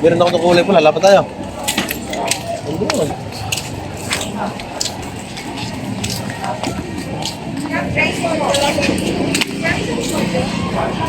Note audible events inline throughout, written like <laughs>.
Meron ako ng kulay pula. Lapat tayo. Ayun.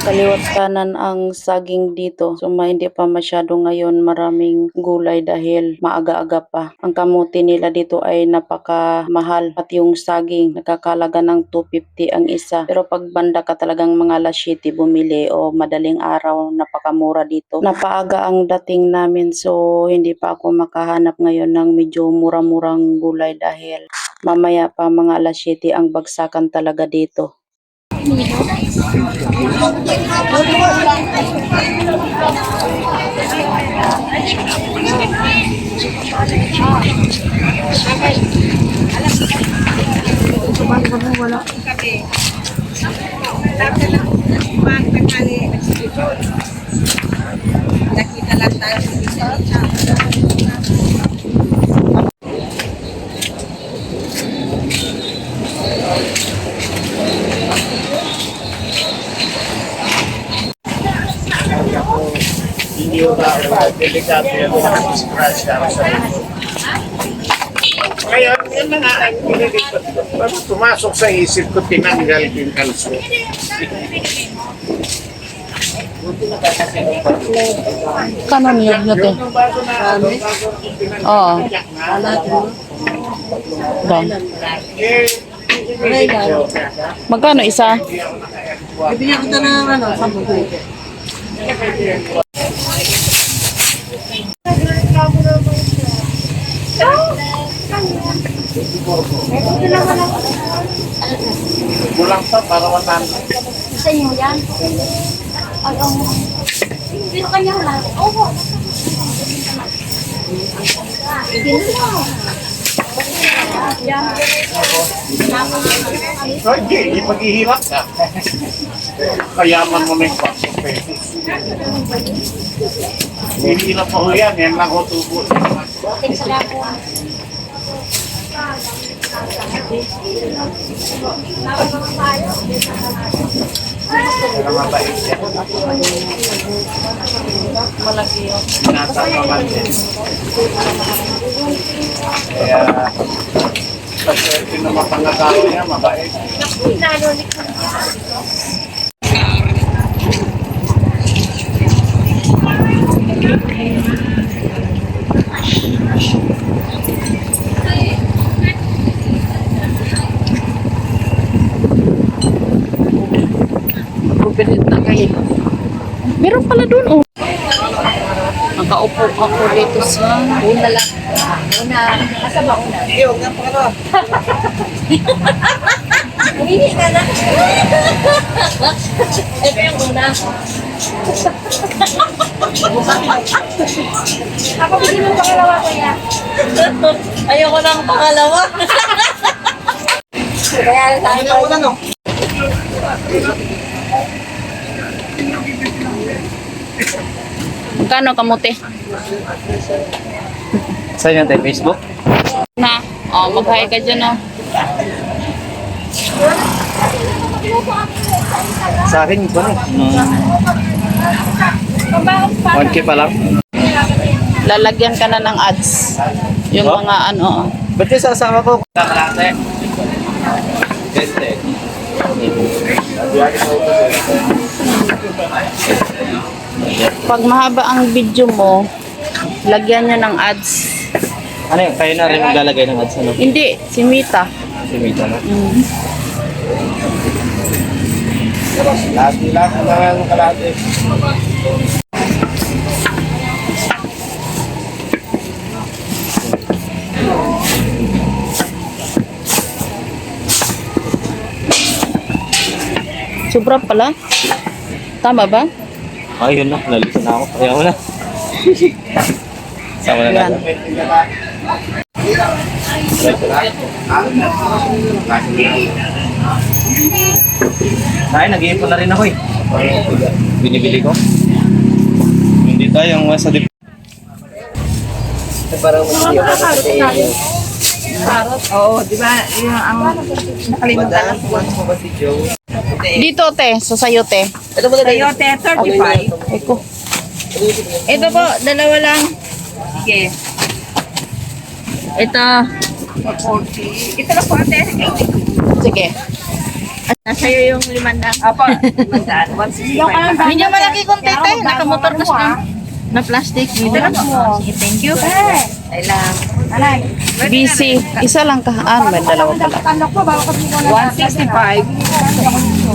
Kaliwat kanan ang saging dito. So hindi pa masyado ngayon maraming gulay dahil maaga-aga pa. Ang kamuti nila dito ay napakamahal at yung saging nakakalaga ng 250 ang isa. Pero pag banda ka talagang mga alas 7 bumili o madaling araw napakamura dito. Napaaga ang dating namin so hindi pa ako makahanap ngayon ng medyo mura-murang gulay dahil mamaya pa mga alas 7 ang bagsakan talaga dito. Nakita lang tayo sa hindi ko ba delikado mga scratch na sa Kaya yun na nga ang pinilipat ko. Parang Pumasok sa isip ko, tinanggal ko yung kalso. Kanon yun nyo na tinanggal Oo. na, Doon. eh, Magkano isa? Bibigyan kita ng ano, sabog. Kulang pa para 100. Sa inyo yan? Ay, oo. Pero kanya wala. Oo. So, hindi, maghihirap ka. Kayaman mo na yung 4 pesos. Hindi na po yan, yan lang ko tubo. Buting sa Malaki yun. Nasa naman din. Kaya, paswerte na mapangatao niya, mabait. Magpilit na kayo. Meron pala doon oh. Nakaupo ako dito sa... Una lang. Una. Asa ba una? Iyo, nga pa ka Hindi ka na. Ito yung una. Ako hindi mo pangalawa ko yan. Ayoko ng pangalawa. Kaya sa akin. Magkano kamote? Saan yan tayo? Facebook? Na. Oh, mag-hi ka dyan oh. Sa akin, ito na. Hmm. 1K pa lang. Lalagyan ka na ng ads. Yung Oh? mga ano oh. Ba't yung sa asawa ko? Kakalate. Este. Pag mahaba ang video mo, lagyan nyo ng ads. Ano yun? Kayo na rin maglalagay ng ads, ano? Hindi, si Mita. Si Mita na. Mm. Lagi lang, kailangan mo kalate. Sobra pala. Tama ba? Ayun na, nalisan na ako. Ayaw na. <laughs> Sama na natin. Ay, nag-iipon na rin ako eh. Binibili ko. Hindi tayo yung sa dip. Oo, di ba? Yung ang nakalimutan ko. Dito te, sa sayo te. Sayote, 35. Eko. Ito po, dalawa lang. Sige. Ito. 40. Ito na po ate. Sige. Nasa iyo yung limandang. Apo, limandaan. 165. Hindi nyo malaki kung tete. Nakamotor ka na. Na plastic. Dito na po. Sige, thank you. Ay lang. Busy. Isa lang ka. Ah, may dalawa pala. 165.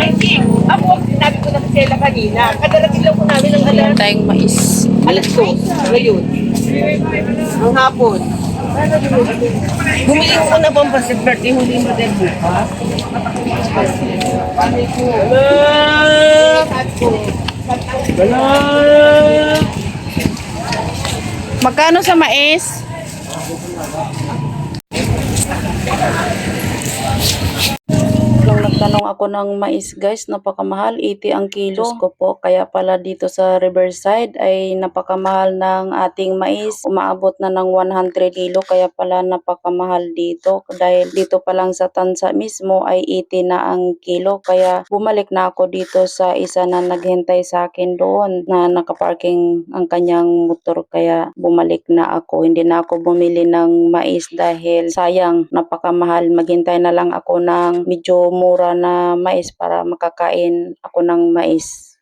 Ay, King, ako, sinabi ko na sa Stella kanina. Kadarating lang po namin ng alas, Tayong mais. alas 2. Ngayon. Ang hapon. Humingi ko na bang pasip birthday, huli mo din bukas. Magkano sa mais? Nung nagtanong ako ng mais guys, napakamahal, 80 ang kilo. Diyos ko po, kaya pala dito sa Riverside ay napakamahal ng ating mais. Umaabot na ng 100 kilo, kaya pala napakamahal dito. Dahil dito pa lang sa Tansa mismo ay 80 na ang kilo. Kaya bumalik na ako dito sa isa na naghintay sa akin doon na nakaparking ang kanyang motor. Kaya bumalik na ako. Hindi na ako bumili ng mais dahil sayang, napakamahal. Maghintay na lang ako ng medyo mura na mais para makakain ako ng mais.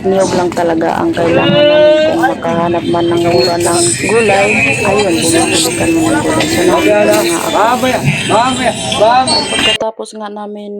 Niyog lang talaga ang kailangan namin kung makahanap man ng mura ng gulay. Ayun, bumibili kami ng gulay. So, nakikita nga ako. Pagkatapos nga namin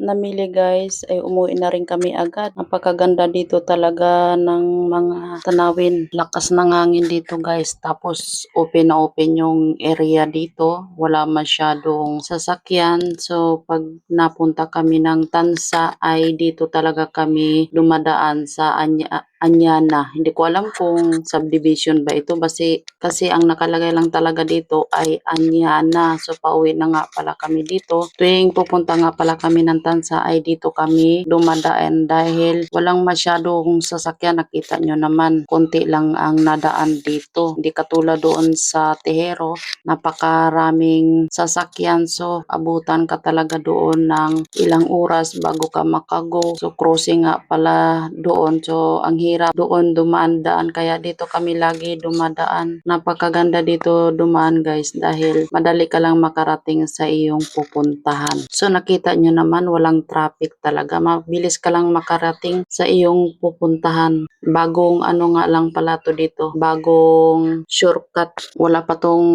namili guys, ay umuwi na rin kami agad. Napakaganda dito talaga ng mga tanawin. Lakas ng hangin dito guys. Tapos open na open yung area dito. Wala masyadong sasakyan. So pag napunta kami ng Tansa ay dito talaga kami dumadaan sa Anya, Anyana. Hindi ko alam kung subdivision ba ito. Kasi, kasi ang nakalagay lang talaga dito ay Anyana. So pauwi na nga pala kami dito. Tuwing pupunta nga pala kami ng Tansa ay dito kami dumadaan dahil walang masyadong sasakyan. Nakita nyo naman, konti lang ang nadaan dito. Hindi katulad doon sa Tejero, napakaraming sasakyan. So abutan ka talaga doon ng ilang oras bago ka makago. So crossing nga pala doon. So ang hirap doon dumaan-daan. Kaya dito kami lagi dumadaan. Napakaganda dito dumaan guys dahil madali ka lang makarating sa iyong pupuntahan. So nakita nyo naman walang traffic talaga. Mabilis ka lang makarating sa iyong pupuntahan. Bagong ano nga lang pala to dito. Bagong shortcut. Wala pa tong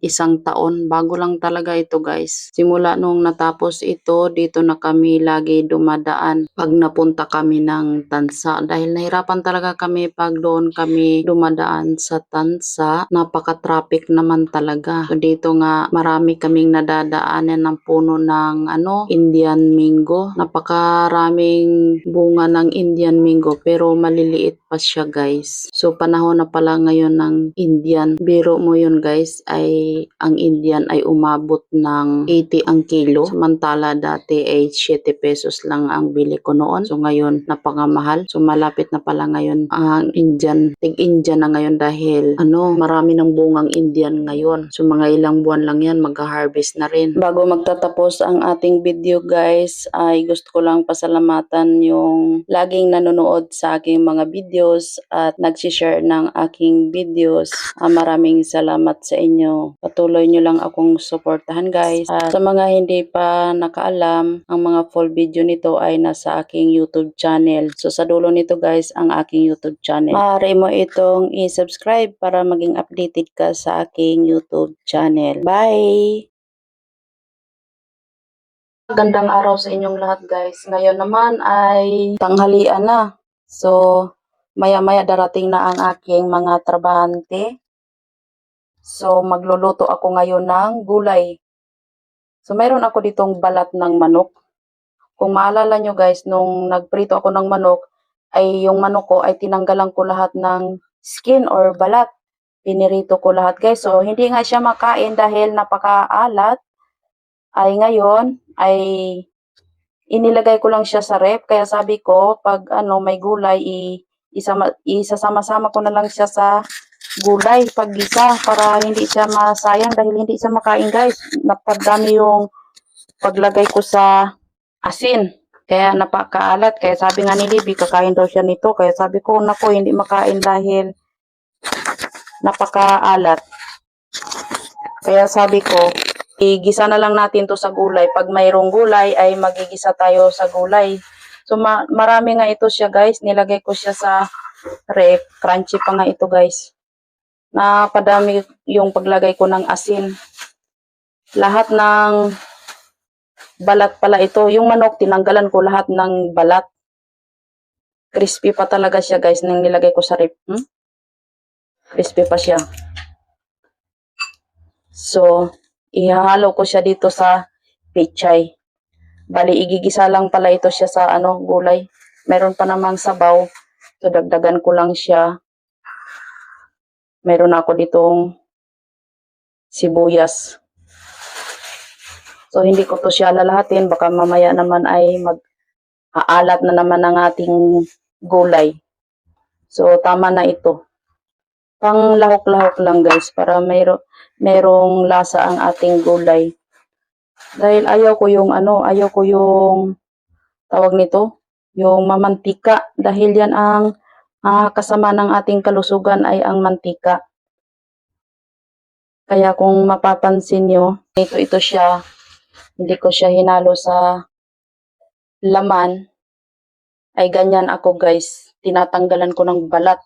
isang taon. Bago lang talaga ito guys. Simula nung natapos ito, dito na kami lagi dumadaan pag napunta kami ng Tansa. Dahil nahirapan talaga kami pag doon kami dumadaan sa Tansa. Napaka-traffic naman talaga. So dito nga marami kaming nadadaanan ng puno ng ano, Indian Mingo. Napakaraming bunga ng Indian Mingo pero maliliit pa siya guys. So panahon na pala ngayon ng Indian. Biro mo yun guys ay ang Indian ay umabot ng 80 ang kilo. Samantala dati ay 7 pesos lang ang bili ko noon. So ngayon napakamahal. So malapit na pala ngayon ang Indian. Tig Indian na ngayon dahil ano marami ng bungang Indian ngayon. So mga ilang buwan lang yan mag-harvest na rin. Bago magtatapos ang ating video guys ay gusto ko lang pasalamatan yung laging nanonood sa aking mga videos at nagsishare ng aking videos. Ah, maraming salamat sa inyo. Patuloy nyo lang akong suportahan guys. At sa mga hindi pa nakaalam, ang mga full video nito ay nasa aking YouTube channel. So sa dulo nito guys, ang aking YouTube channel. Maaari mo itong i-subscribe para maging updated ka sa aking YouTube channel. Bye! Gandang araw sa inyong lahat guys. Ngayon naman ay tanghalian na. So, maya-maya darating na ang aking mga trabahante. So, magluluto ako ngayon ng gulay. So, mayroon ako ditong balat ng manok. Kung maalala nyo guys, nung nagprito ako ng manok, ay yung manok ko ay tinanggalan ko lahat ng skin or balat. Pinirito ko lahat guys. So, hindi nga siya makain dahil napakaalat. Ay ngayon, ay inilagay ko lang siya sa rep. Kaya sabi ko, pag ano, may gulay, i, isama, isasama-sama ko na lang siya sa gulay paggisa para hindi siya masayang dahil hindi siya makain guys. Napadami yung paglagay ko sa asin. Kaya napakaalat. Kaya sabi nga ni Libby, kakain daw siya nito. Kaya sabi ko, nako, hindi makain dahil napakaalat. Kaya sabi ko, igisa na lang natin to sa gulay. Pag mayroong gulay, ay magigisa tayo sa gulay. So, ma- marami nga ito siya guys. Nilagay ko siya sa ref. Crunchy pa nga ito guys. Napadami yung paglagay ko ng asin. Lahat ng balat pala ito. Yung manok, tinanggalan ko lahat ng balat. Crispy pa talaga siya guys nang nilagay ko sa ref. Hmm? Crispy pa siya. So, ihahalo ko siya dito sa pechay. Bali, igigisa lang pala ito siya sa ano, gulay. Meron pa namang sabaw. So, dagdagan ko lang siya. Meron ako ditong sibuyas. So, hindi ko to siya lalahatin. Baka mamaya naman ay mag aalat na naman ang ating gulay. So, tama na ito. Pang lahok-lahok lang guys para mayro merong lasa ang ating gulay. Dahil ayaw ko yung ano, ayaw ko yung tawag nito, yung mamantika. Dahil yan ang ah, kasama ng ating kalusugan ay ang mantika. Kaya kung mapapansin nyo, ito ito siya, hindi ko siya hinalo sa laman, ay ganyan ako guys. Tinatanggalan ko ng balat.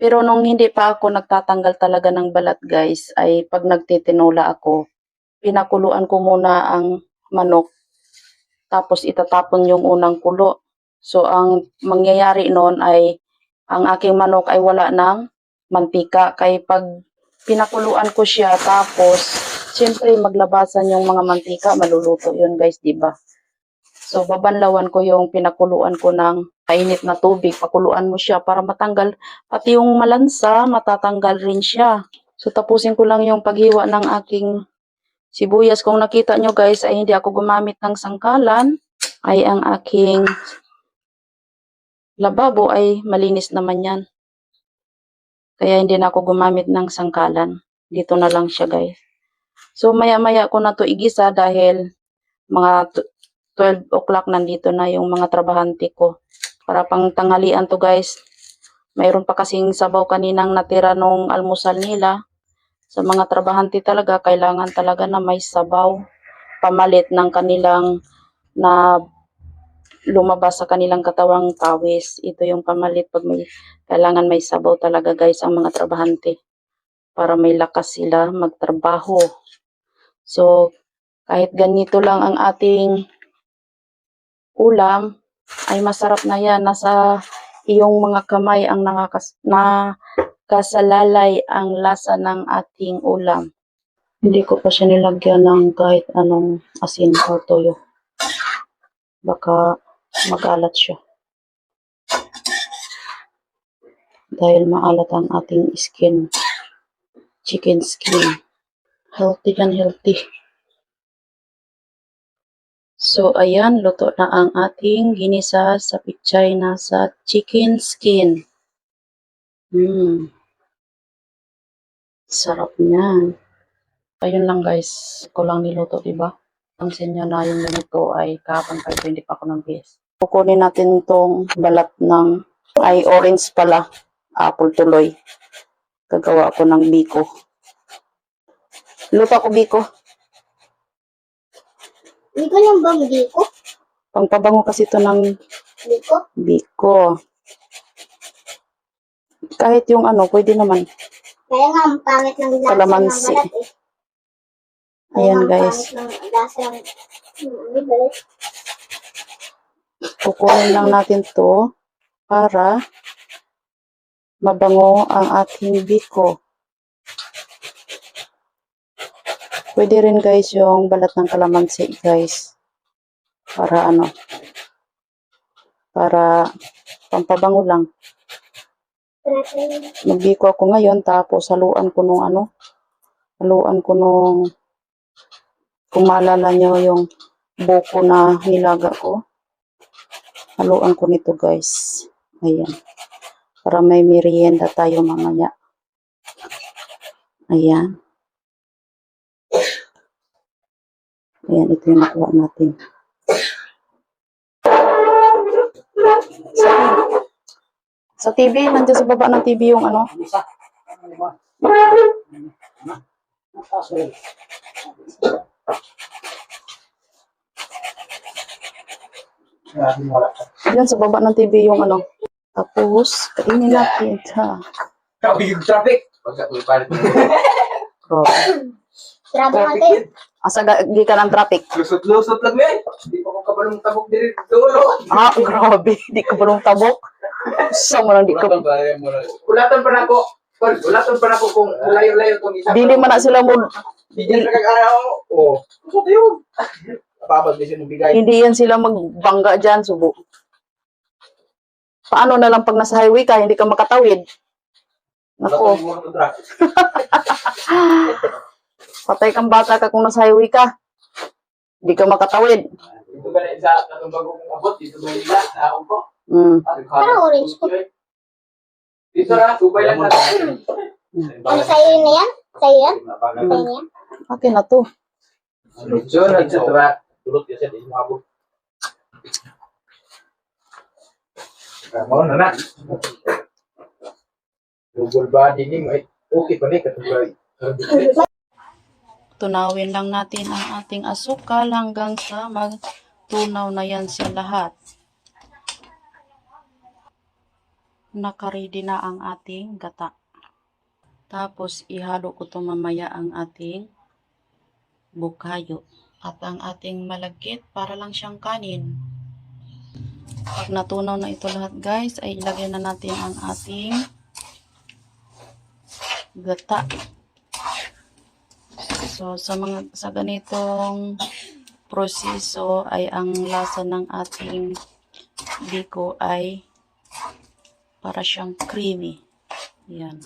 Pero nung hindi pa ako nagtatanggal talaga ng balat guys, ay pag nagtitinola ako, pinakuluan ko muna ang manok. Tapos itatapon yung unang kulo. So ang mangyayari noon ay ang aking manok ay wala ng mantika. Kaya pag pinakuluan ko siya tapos siyempre maglabasan yung mga mantika, maluluto yun guys, di ba? So babanlawan ko yung pinakuluan ko ng mainit na tubig. Pakuluan mo siya para matanggal Pati yung malansa, matatanggal rin siya. So, tapusin ko lang yung paghiwa ng aking sibuyas. Kung nakita nyo guys, ay hindi ako gumamit ng sangkalan. Ay ang aking lababo ay malinis naman yan. Kaya hindi na ako gumamit ng sangkalan. Dito na lang siya guys. So, maya-maya ko na to igisa dahil mga t- 12 o'clock nandito na yung mga trabahante ko. Para pang tanghalian to guys. Mayroon pa kasing sabaw kaninang natira nung almusal nila. Sa mga trabahante talaga, kailangan talaga na may sabaw. Pamalit ng kanilang na lumabas sa kanilang katawang pawis. Ito yung pamalit pag may kailangan may sabaw talaga guys ang mga trabahante para may lakas sila magtrabaho. So, kahit ganito lang ang ating ulam, ay masarap na yan. Nasa iyong mga kamay ang nakakas na kasalalay ang lasa ng ating ulam. Hindi ko pa siya nilagyan ng kahit anong asin o toyo. Baka magalat siya. Dahil maalat ang ating skin. Chicken skin. Healthy and healthy. So, ayan, luto na ang ating ginisa sa pichay na sa chicken skin. Hmm. Sarap niyan. Ayun lang guys, ko lang niluto, diba? Pansin nyo na yung ganito ay kahapon pa hindi pa ako ng best. Kukunin natin tong balat ng, ay orange pala, apple tuloy. Gagawa ako ng biko. Luto ako biko. Hindi ko lang ba ko? Pangpabango kasi ito ng Hindi ko? biko. Kahit yung ano, pwede naman. Kaya nga, ang pangit ng lasa Kalamansi. ng balat eh. Kaya Ayan nga, ang guys. pangit ng lasa ng balat. Kukunin lang natin to para mabango ang ating biko. Pwede rin guys yung balat ng kalamansi guys. Para ano? Para pampabango lang. Magbiko ako ngayon tapos haluan ko nung ano? Haluan ko nung kung maalala nyo yung buko na nilaga ko. Haluan ko nito guys. Ayan. Para may merienda tayo mamaya. Ayan. Ayan, ito yung nakuha natin. Sa, sa TV, nandiyan sa baba ng TV yung ano. Yan sa baba ng TV yung ano. Tapos, kainin natin. Ha. Sabi yung traffic. Natin. Asa ga- di ka ng traffic? Lusot-lusot lang yan. Hindi pa ko kabalong tabok din dulo. Ah, <laughs> grabe. Di ka balong tabok. Sa mo lang di ka. Ulatan pa na. Tol, Ulatan pa na ako kung layo-layo kung isa. Dili man na sila mo, Bigyan sa kag-araw. Oo. Lusot yun. Papag din siya bigay. hindi yan sila magbangga dyan, subo. Paano na lang pag nasa highway ka, hindi ka makatawid? Nako, <laughs> patay kang bata ka kung nasa highway ka. Hindi ka makatawid. Dito ba na isa katong bago kong abot? Dito ba nila? Sa ako po. Mm. Parang orange ko. Dito na, subay lang natin. Ano sa'yo na yan? Sa'yo yan? Sa'yo na yan? Akin na to. Solution, etc. Tulot kasi di mo abot. Kamu na na. Google body ni may okay pa ni katulad. Tunawin lang natin ang ating asukal hanggang sa magtunaw na yan sa lahat. Nakaready na ang ating gata. Tapos ihalo ko to mamaya ang ating bukayo at ang ating malagkit para lang siyang kanin. Pag natunaw na ito lahat guys, ay ilagay na natin ang ating gata. So, sa mga sa ganitong proseso ay ang lasa ng ating biko ay para siyang creamy. Yan.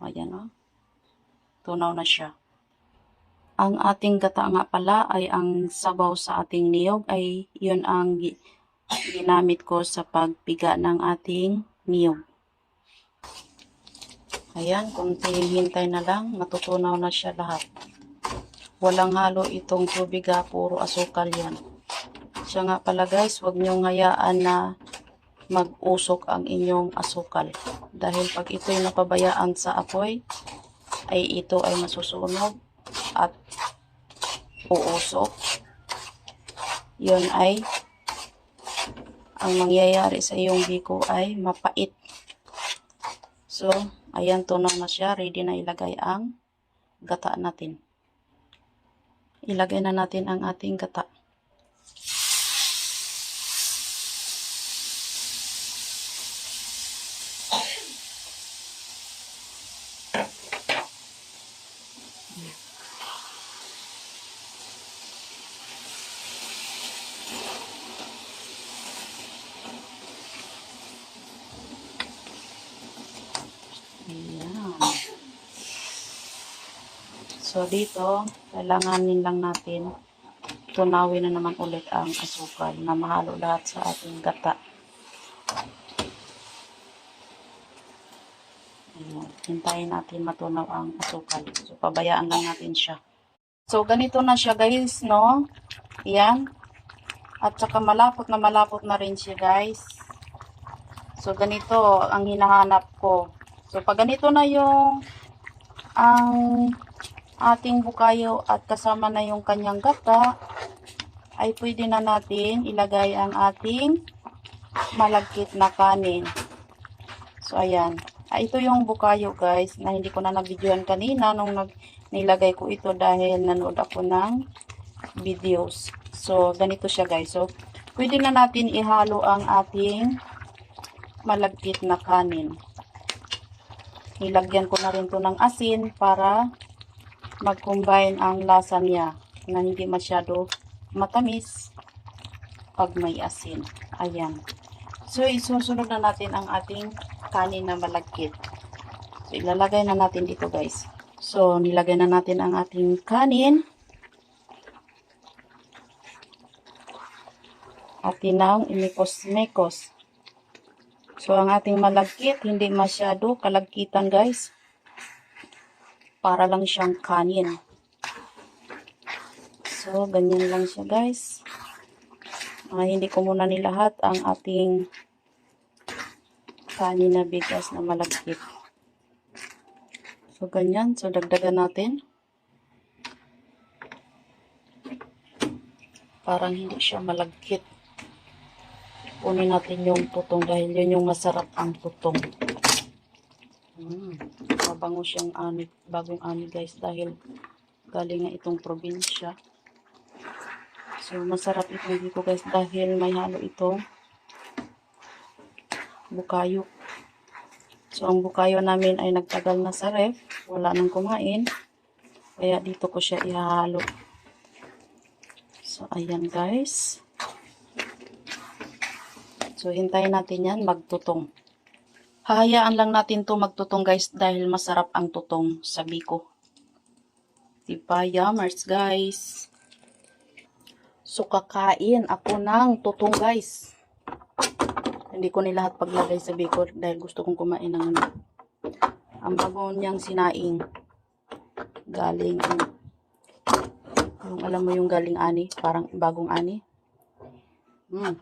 Ayan, oh. Tunaw na siya. Ang ating gata nga pala ay ang sabaw sa ating niyog ay yun ang gi- ginamit ko sa pagpiga ng ating niyog. Ayan, kunting hintay na lang, matutunaw na siya lahat. Walang halo itong tubig ha, puro asukal yan. Siya nga pala guys, huwag niyong hayaan na mag-usok ang inyong asukal. Dahil pag ito'y napabayaan sa apoy, ay ito ay masusunog at uusok. Yun ay ang mangyayari sa iyong biko ay mapait. So, ayan, tunaw na siya. Ready na ilagay ang gata natin. Ilagay na natin ang ating gata. Ayan. So, dito, kailanganin lang natin tunawin na naman ulit ang asukal na mahalo lahat sa ating gata. Ayan. Hintayin natin matunaw ang asukal. So, pabayaan lang natin siya. So, ganito na siya guys, no? Ayan. At saka malapot na malapot na rin siya guys. So, ganito ang hinahanap ko. So, pag ganito na yung ang ating bukayo at kasama na yung kanyang gata, ay pwede na natin ilagay ang ating malagkit na kanin. So, ayan. Ah, ito yung bukayo guys na hindi ko na nabidyoan kanina nung nag nilagay ko ito dahil nanood ako ng videos. So, ganito siya guys. So, pwede na natin ihalo ang ating malagkit na kanin. Nilagyan ko na rin to ng asin para mag-combine ang lasa niya na hindi masyado matamis pag may asin. Ayan. So, isusunod na natin ang ating kanin na malagkit. So, ilalagay na natin dito guys. So, nilagay na natin ang ating kanin. At tinang imikos-mekos. So, ang ating malagkit, hindi masyado kalagkitan guys. Para lang siyang kanin. So, ganyan lang siya guys. Ah, hindi ko muna nilahat ang ating kanin na bigas na malagkit. So, ganyan. So, dagdagan natin. Parang hindi siya malagkit. Kunin natin yung tutong dahil yun yung masarap ang tutong. Mm, mabango siyang ani, bagong ani guys dahil galing nga itong probinsya. So, masarap itong dito guys dahil may halo itong bukayo. So, ang bukayo namin ay nagtagal na sa ref. Wala nang kumain. Kaya dito ko siya ihalo. So, ayan guys. So, hintayin natin yan magtutong. Hahayaan lang natin to magtutong guys dahil masarap ang tutong sa biko. Diba, yummers guys. So, kakain ako ng tutong guys. Hindi ko nilahat paglagay sa biko dahil gusto kong kumain ng ano. Ang bago niyang sinaing. Galing ano. Yung alam mo yung galing ani, parang bagong ani. Hmm.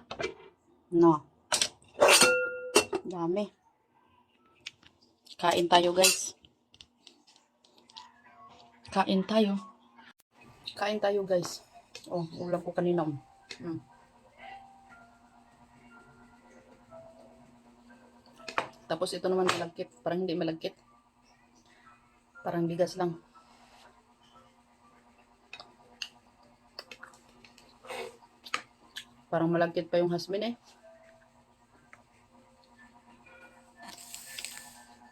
No. Dami. Kain tayo guys. Kain tayo. Kain tayo guys. Oh, ulam ko kanina. Hmm. Tapos ito naman malagkit. Parang hindi malagkit. Parang bigas lang. Parang malagkit pa yung hasmin eh.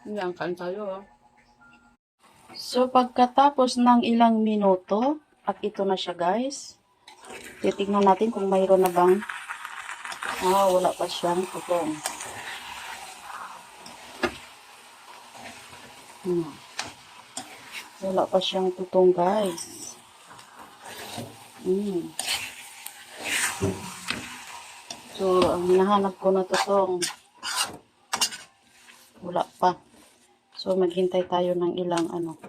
Yan, kain tayo oh. So, pagkatapos ng ilang minuto, at ito na siya guys, titignan natin kung mayroon na bang, ah, wala pa siyang tutong. Hmm. Wala pa siyang tutong guys. Hmm. So, ang hinahanap ko na tutong, wala pa. So, maghintay tayo ng ilang ano,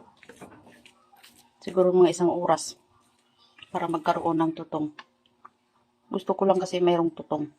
siguro mga isang oras para magkaroon ng tutong. Gusto ko lang kasi mayroong tutong.